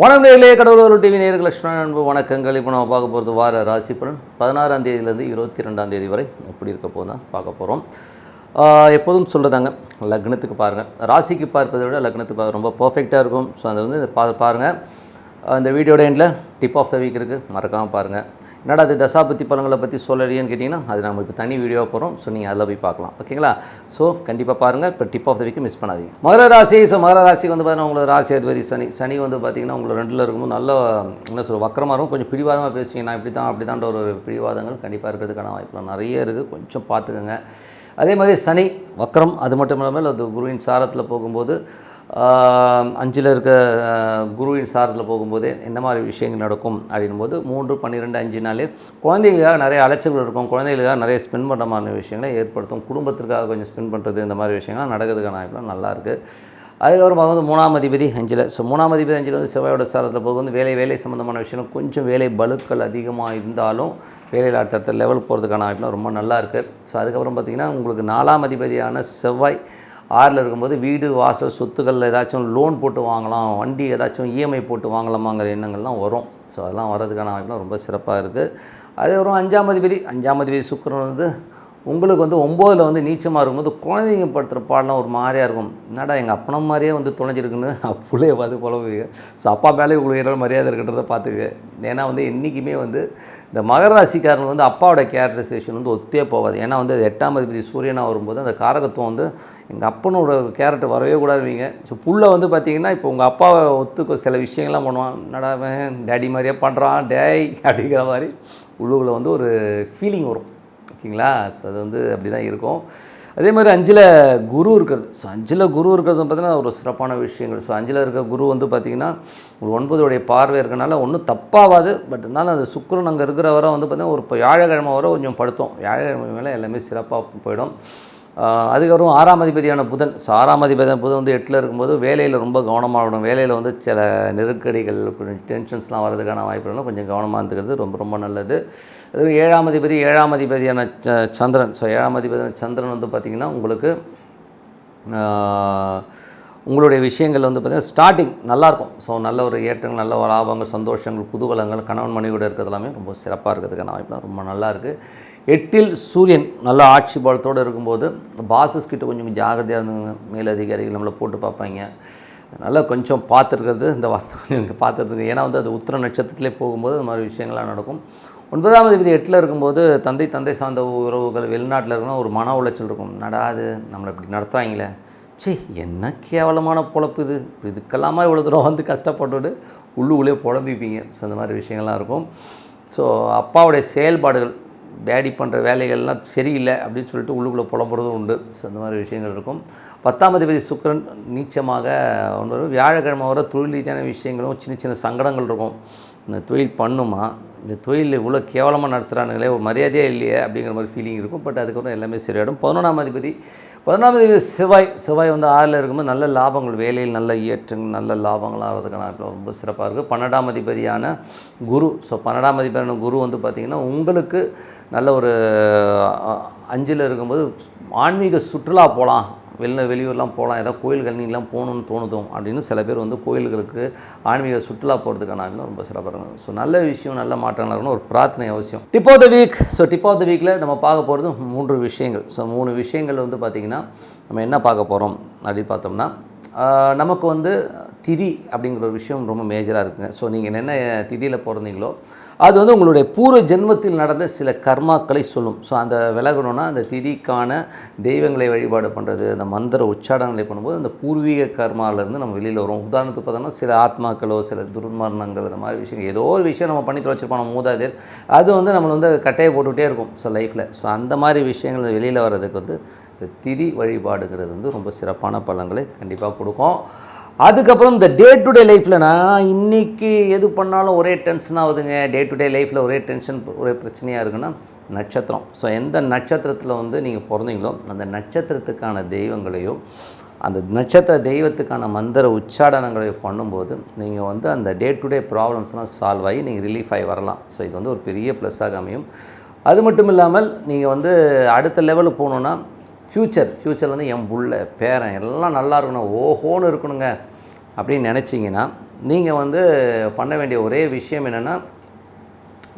வணக்கம் நேரிலே கடவுளூர் டிவி நேர்கள் லட்சுமணன் அன்பு வணக்கங்கள். இப்போ நம்ம பார்க்க போகிறது வார ராசி பலன். பதினாறாம் தேதியிலேருந்து இருபத்தி ரெண்டாம் தேதி வரை எப்படி இருக்க போது தான் பார்க்க போகிறோம் எப்போதும் சொல்கிறதாங்க லக்னத்துக்கு பாருங்கள் ராசிக்கு பார்ப்பதை விட லக்னத்துக்கு பார்க்க ரொம்ப பர்ஃபெக்டாக இருக்கும். ஸோ அதை வந்து பா பாருங்கள் இந்த வீடியோட எண்டில் டிப் ஆஃப் த வீக் இருக்குது மறக்காமல் பாருங்கள் என்னடா அது தசாபத்தி பழங்களை பற்றி சொல்லலையேன்னு கேட்டிங்கன்னா அது நம்ம இப்போ தனி வீடியோ போகிறோம் ஸோ நீங்கள் அதில் போய் பார்க்கலாம். ஓகேங்களா? ஸோ கண்டிப்பாக பாருங்கள் இப்போ tip of the week miss பண்ணாதீங்க. மகர ராசி ஸோ மகர ராசிக்கு வந்து பார்த்தீங்கன்னா உங்களோட ராசி அதிபதி சனி. சனி வந்து பார்த்தீங்கன்னா உங்களை ரெண்டில் இருக்கும்போது நல்ல என்ன சொல்ல வக்கரமாக இருக்கும். கொஞ்சம் பிடிவாதமாக பேசுவீங்க. நான் இப்படி தான் அப்படி தான்ற ஒரு பிடிவாதங்கள் கண்டிப்பாக இருக்கிறதுக்கான வாய்ப்புகள் நிறைய இருக்குது கொஞ்சம் பார்த்துக்கோங்க. அதே மாதிரி சனி வக்ரம் அது மட்டும் இல்லாமல் அது குருவின் சாரத்தில் போகும்போது அஞ்சில் இருக்க குருவின் சாரத்தில் போகும்போதே என்ன மாதிரி விஷயங்கள் நடக்கும் அப்படின் போது மூன்று பன்னிரெண்டு அஞ்சு நாளே குழந்தைகளுக்காக நிறைய அலைச்சல்கள் இருக்கும். குழந்தைகளுக்காக நிறைய ஸ்பெண்ட் பண்ணுற மாதிரி விஷயங்களை ஏற்படுத்தும். குடும்பத்திற்காக கொஞ்சம் ஸ்பெண்ட் பண்ணுறது இந்த மாதிரி விஷயங்கள்லாம் நடக்கிறதுக்கான வாய்ப்புலாம் நல்லாயிருக்கு அதுக்கப்புறம் வந்து மூணாம் அதிபதி அஞ்சில். ஸோ மூணாம் அதிபதி அஞ்சில் வந்து செவ்வாயோட சாரத்தில் போகும்போது வேலை வேலை சம்மந்தமான விஷயம் கொஞ்சம் வேலை பலுக்கள் அதிகமாக இருந்தாலும் வேலையில் அடுத்தடுத்த லெவல் போகிறதுக்கான வாய்ப்புலாம் ரொம்ப நல்லா இருக்குது ஸோ அதுக்கப்புறம் பார்த்திங்கன்னா உங்களுக்கு நாலாம் அதிபதியான செவ்வாய் ஆறில் இருக்கும்போது வீடு வாசல் சொத்துக்களில் ஏதாச்சும் லோன் போட்டு வாங்கலாம் வண்டி ஏதாச்சும் இஎம்ஐ போட்டு வாங்கலாமாங்கிற எண்ணங்கள்லாம் வரும். ஸோ அதெல்லாம் வர்றதுக்கான வாய்ப்புலாம் ரொம்ப சிறப்பாக இருக்குது அதுக்கப்புறம் அஞ்சாம் அதிபதி அஞ்சாம் அதிபதி சுக்கரன் வந்து உங்களுக்கு வந்து ஒம்போதில் வந்து நீச்சமாக இருக்கும்போது குழந்தைங்க படுத்துகிற பாடலாம் ஒரு மாதிரியாக இருக்கும். என்னடா எங்கள் அப்பனை மாதிரியே வந்து தொலைஞ்சிருக்குன்னு பிள்ளைய பார்த்து புலவுவீங்க ஸோ அப்பா மேலே உங்களுக்கு என்ன மரியாதை இருக்கின்றத பார்த்துக்கு ஏன்னா வந்து என்றைக்குமே வந்து இந்த மகர ராசிக்காரங்க வந்து அப்பாவோட கேரக்டரைசேஷன் வந்து ஒத்தே போகாது. ஏன்னா வந்து எட்டாம் அதிபதி சூரியனாக வரும்போது அந்த காரகத்துவம் வந்து எங்கள் அப்பனோட கேரக்டர் வரவே கூடாதுவீங்க. ஸோ புள்ள வந்து பார்த்தீங்கன்னா இப்போ உங்கள் அப்பாவை ஒத்துக்க சில விஷயங்கள்லாம் பண்ணுவான். என்னடா டேடி மாதிரியே பண்ணுறான் டேய் அப்படிங்கிற மாதிரி உள்ளுக்குள்ளே வந்து ஒரு ஃபீலிங் வரும். ஓகேங்களா? ஸோ அது வந்து அப்படி தான் இருக்கும். அதே மாதிரி அஞ்சில் குரு இருக்கிறது. ஸோ அஞ்சில் குரு இருக்கிறது பார்த்திங்கன்னா ஒரு சிறப்பான விஷயங்கள். ஸோ அஞ்சில் இருக்க குரு வந்து பார்த்திங்கன்னா ஒரு ஒன்பதுடைய பார்வை இருக்கனால ஒன்றும் தப்பாகாது பட் இருந்தாலும் அது சுக்கிரன் அங்கே இருக்கிற வர வந்து பார்த்திங்கன்னா ஒரு இப்போ வியாழக்கிழமை வர கொஞ்சம் படுத்தோம். வியாழக்கிழமை மேலே எல்லாமே சிறப்பாக போயிடும். அதுக்கப்புறம் ஆறாம் அதிபதியான புதன். ஸோ ஆறாம் அதிபதியான புதன் வந்து எட்டில் இருக்கும்போது வேலையில் ரொம்ப கவனமாக இருக்கணும். வேலையில் வந்து சில நெருக்கடிகள் கொஞ்சம் டென்ஷன்ஸ்லாம் வர்றதுக்கான வாய்ப்புகளும் கொஞ்சம் கவனமாக இருந்துக்கிறது ரொம்ப ரொம்ப நல்லது. அது ஏழாம் அதிபதி ஏழாம் அதிபதியான ச- சந்திரன். ஸோ ஏழாம் அதிபதியான சந்திரன் வந்து பார்த்திங்கன்னா உங்களுக்கு உங்களுடைய விஷயங்கள் வந்து பார்த்திங்கன்னா ஸ்டார்டிங் நல்லாயிருக்கும். ஸோ நல்ல ஒரு ஏற்றங்கள் நல்ல ஒரு லாபங்கள் சந்தோஷங்கள் குதூகலங்கள் கணவன் மனைவியோட இருக்கிறது எல்லாமே ரொம்ப சிறப்பாக இருக்கிறதுக்கான வாய்ப்புலாம் ரொம்ப நல்லா இருக்குது எட்டில் சூரியன் நல்ல ஆட்சி பலத்தோடு இருக்கும்போது பாசஸ் கிட்ட கொஞ்சம் ஜாகிரதையாக இருந்துங்க. மேலதிகாரிகள் நம்மளை போட்டு பார்ப்பாங்க. அதனால் கொஞ்சம் பார்த்துருக்கிறது இந்த வார்த்தை கொஞ்சம் பார்த்துருக்குங்க. ஏன்னா வந்து அது உத்திர நட்சத்திரத்திலே போகும்போது இந்த மாதிரி விஷயங்கள்லாம் நடக்கும். ஒன்பதாம் தேதி எட்டில் இருக்கும்போது தந்தை தந்தை சார்ந்த உறவுகள் வெளிநாட்டில் இருக்கணும் ஒரு மன உளைச்சல் இருக்கும். நடாது நம்மளை இப்படி நடத்துவாங்களே சே என்ன கேவலமான பொழப்பு இது. இதுக்கெல்லாமா இவ்வளோ தூரம் வந்து கஷ்டப்பட்டுட்டு உள்ளுக்குள்ளே புலம்பிப்பீங்க. ஸோ அந்த மாதிரி விஷயங்கள்லாம் இருக்கும். ஸோ அப்பாவுடைய செயல்பாடுகள் டேடி பண்ணுற வேலைகள்லாம் சரியில்லை அப்படின்னு சொல்லிட்டு உள்ளுக்குள்ளே புலம்புறதும் உண்டு. ஸோ அந்த மாதிரி விஷயங்கள் இருக்கும். பத்தாம் அதிபதி சுக்கிரன் நீச்சமாக ஒன்று வியாழக்கிழமை வர தொழில் ரீதியான விஷயங்களும் சின்ன சின்ன சங்கடங்கள் இருக்கும். இந்த தொழில் பண்ணுமா? இந்த தொழில் இவ்வளோ கேவலமாக நடத்துகிறானுங்களே ஒரு மரியாதையே இல்லையே அப்படிங்கிற மாதிரி ஃபீலிங் இருக்கும். பட் அதுக்கப்புறம் எல்லாமே சரியாயிடும். பதினொன்றாம் அதிபதி பதினொன்றாம் அதிபதி செவ்வாய் செவ்வாய் வந்து ஆறில் இருக்கும்போது நல்ல லாபங்கள் வேலையில் நல்ல ஏற்றங்கள் நல்ல லாபங்களாக இருக்கிறதுக்கான ரொம்ப சிறப்பாக இருக்குது பன்னெண்டாம் அதிபதியான குரு ஸோ பன்னெண்டாம் அதிபதியான குரு வந்து பார்த்திங்கன்னா உங்களுக்கு நல்ல ஒரு அஞ்சில் இருக்கும்போது ஆன்மீக சுற்றுலா போகலாம். வெளில வெளியூர்லாம் போகலாம் ஏதாவது கோயில்கள் நீங்களாம் போகணுன்னு தோணுதும் அப்படின்னு சில பேர் வந்து கோயில்களுக்கு ஆன்மீக சுற்றுலா போகிறதுக்கான ரொம்ப சிறப்பாக இருக்கும் ஸோ நல்ல விஷயம் நல்ல மாற்றங்களாக இருக்கணும் ஒரு பிரார்த்தனை அவசியம். Tip of the week so tip of the வீக்கில் நம்ம பார்க்க போகிறது மூன்று விஷயங்கள். ஸோ மூணு விஷயங்கள் வந்து பார்த்திங்கன்னா நம்ம என்ன பார்க்க போகிறோம் அப்படின்னு பார்த்தோம்னா நமக்கு வந்து திதி அப்படிங்கிற ஒரு விஷயம் ரொம்ப மேஜராக இருக்குங்க. ஸோ நீங்கள் என்ன திதியில் பிறந்தீங்களோ அது வந்து உங்களுடைய பூர்வ ஜென்மத்தில் நடந்த சில கர்மாக்களை சொல்லும். ஸோ அந்த விலகணும்னா அந்த திதிக்கான தெய்வங்களை வழிபாடு பண்ணுறது அந்த மந்திர உச்சாடங்களை பண்ணும்போது அந்த பூர்வீக கர்மாவிலேருந்து நம்ம வெளியில் வரும் உதாரணத்துக்கு பார்த்தோம்னா சில ஆத்மாக்களோ சில துர்மரணங்கள் இந்த மாதிரி விஷயங்கள் ஏதோ ஒரு விஷயம் நம்ம பண்ணி தொலைச்சிருப்போம் நம்ம மூதாதையர். அது வந்து நம்மளை வந்து கட்டையை போட்டுக்கிட்டே இருக்கும். ஸோ லைஃப்பில் ஸோ அந்த மாதிரி விஷயங்கள் வெளியில் வர்றதுக்கு வந்து இந்த திதி வழிபாடுங்கிறது வந்து ரொம்ப சிறப்பான பலன்களை கண்டிப்பாக கொடுக்கும். அதுக்கப்புறம் இந்த டே டு டே லைஃப்பில் நான் இன்றைக்கி எது பண்ணாலும் ஒரே டென்ஷன் ஆகுதுங்க. டே டு டே லைஃப்பில் ஒரே டென்ஷன் ஒரே பிரச்சனையாக இருக்குன்னா நட்சத்திரம். ஸோ எந்த நட்சத்திரத்தில் வந்து நீங்கள் பிறந்தீங்களோ அந்த நட்சத்திரத்துக்கான தெய்வங்களையோ அந்த நட்சத்திர தெய்வத்துக்கான மந்திர உச்சாடனங்களை பண்ணும்போது நீங்கள் வந்து அந்த டே டு டே ப்ராப்ளம்ஸ்லாம் சால்வ் ஆகி நீங்கள் ரிலீஃப் ஆகி வரலாம். ஸோ இது வந்து ஒரு பெரிய ப்ளஸ்ஸாக அமையும். அது மட்டும் இல்லாமல் நீங்கள் வந்து அடுத்த லெவலுக்கு போகணுன்னா ஃப்யூச்சர் ஃப்யூச்சர் வந்து என் புள்ள பேரன் எல்லாம் நல்லா இருக்கணும் ஓஹோன்னு இருக்கணுங்க. அப்படின்னு நினச்சிங்கன்னா நீங்கள் வந்து பண்ண வேண்டிய ஒரே விஷயம் என்னென்னா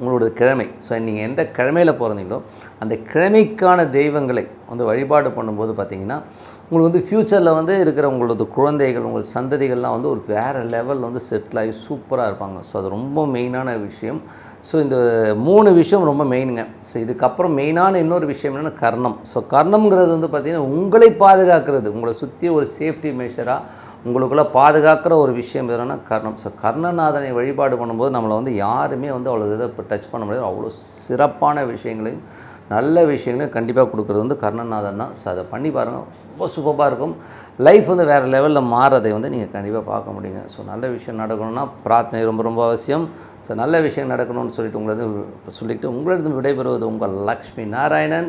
உங்களோட கிழமை. ஸோ நீங்கள் எந்த கிழமையில் பிறந்தீங்களோ அந்த கிழமைக்கான தெய்வங்களை வந்து வழிபாடு பண்ணும்போது பார்த்தீங்கன்னா உங்களுக்கு வந்து ஃப்யூச்சரில் வந்து இருக்கிற உங்களது குழந்தைகள் உங்கள் சந்ததிகள்லாம் வந்து ஒரு வேறு லெவலில் வந்து செட்டில் ஆகி சூப்பராக இருப்பாங்க. ஸோ அது ரொம்ப மெயினான விஷயம். ஸோ இந்த மூணு விஷயம் ரொம்ப மெயினுங்க ஸோ இதுக்கப்புறம் மெயினான இன்னொரு விஷயம் என்னென்னா கர்ணம். ஸோ கர்ணம்ங்கிறது வந்து பார்த்திங்கன்னா உங்களை பாதுகாக்கிறது. உங்களை சுற்றி ஒரு சேஃப்டி மெஷராக உங்களுக்குள்ளே பாதுகாக்கிற ஒரு விஷயம் எதுனா கர்ணம். ஸோ கர்ணநாதனை வழிபாடு பண்ணும்போது நம்மளை வந்து யாருமே வந்து அவ்வளோ இதை இப்போ டச் பண்ண முடியாது. அவ்வளோ சிறப்பான விஷயங்களையும் நல்ல விஷயங்களையும் கண்டிப்பாக கொடுக்குறது வந்து கர்ணநாதன் தான். ஸோ அதை பண்ணி பாருங்கள் ரொம்ப சூப்பராக இருக்கும். லைஃப் வந்து வேறு லெவலில் மாறதை வந்து நீங்கள் கண்டிப்பாக பார்க்க முடியுங்க. ஸோ நல்ல விஷயம் நடக்கணும்னா பிரார்த்தனை ரொம்ப ரொம்ப அவசியம். ஸோ நல்ல விஷயம் நடக்கணும்னு சொல்லிட்டு உங்களை வந்து உங்களிடம் விடைபெறுவது உங்கள் லக்ஷ்மி நாராயணன்.